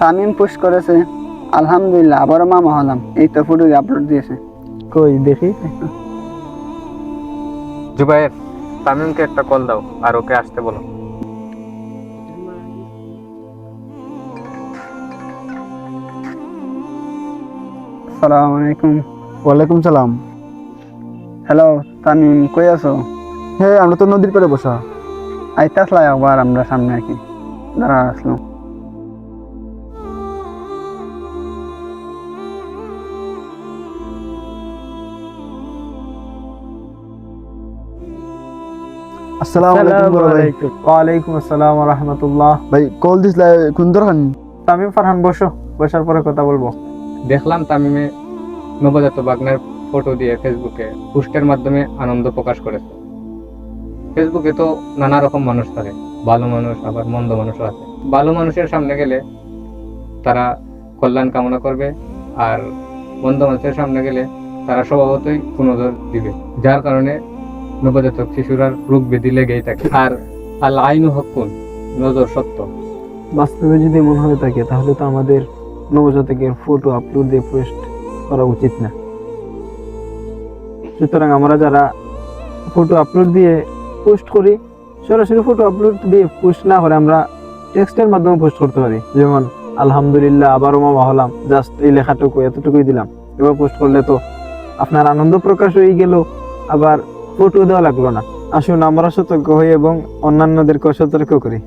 Tamim post করেছে আলহামদুলিল্লাহ আবারও মামা হলাম। এই তো ফুটো আপলোড দিয়েছে। কই দেখি? জুবাইর তামিমকে একটা কল দাও আর ওকে আসতে বলো। আসসালামু আলাইকুম। ওয়ালাইকুম সালাম। হ্যালো তামিম কই আছো? হ্যাঁ আমরা তো নদীর পাড়ে বসা। আইতাসলাই একবার আমরা সামনে আর কি দাঁড়া আসলাম। আসসালামু আলাইকুম বড় ভাই। ওয়ালাইকুম আসসালাম ওয়া রাহমাতুল্লাহ। ভাই কল দিসলা কোন দরকার তামিম ফারহান বসো। বসার পরে কথা বলব। দেখলাম তামিমে নবজাত বাগনার ফটো দিয়ে ফেসবুকে পোস্টের মাধ্যমে আনন্দ প্রকাশ করেছে। ফেসবুকে তো নানা রকম মানুষ থাকে। ভালো মানুষ আবার মন্দ মানুষও আছে। ভালো মানুষের সামনে গেলে তারা কল্যাণ কামনা করবে আর মন্দ মানুষের সামনে গেলে তারা স্বভাবতই পুনর্দর দিবে। যার কারণে নবজাতক শিশুরা রোগ ব্যাধি লেগেই থাকে। আর আল আইনু হকুন নজর সত্য। বাস্তবে যদি এমন হয়ে থাকে, তাহলে তো আমাদের নবজাতকের ফটো আপলোড দিয়ে পোস্ট করা উচিত না। সুতরাং আমরা যারা ফটো আপলোড দিয়ে পোস্ট করি, সরাসরি ফটো আপলোড দিয়ে পোস্ট না করে আমরা টেক্সটের মাধ্যমে পোস্ট করতে পারি। যেমন, আলহামদুলিল্লাহ, আবারও মামা হলাম। জাস্ট এই লেখাটুকু, এতটুকুই দিলাম। এবার পোস্ট করলে তো আপনার আনন্দ প্রকাশ হয়ে গেল। আবার ফটো দেওয়া লাগল না। আসুন আমরা সতর্ক হই এবং অন্যান্যদেরকে সতর্ক করি।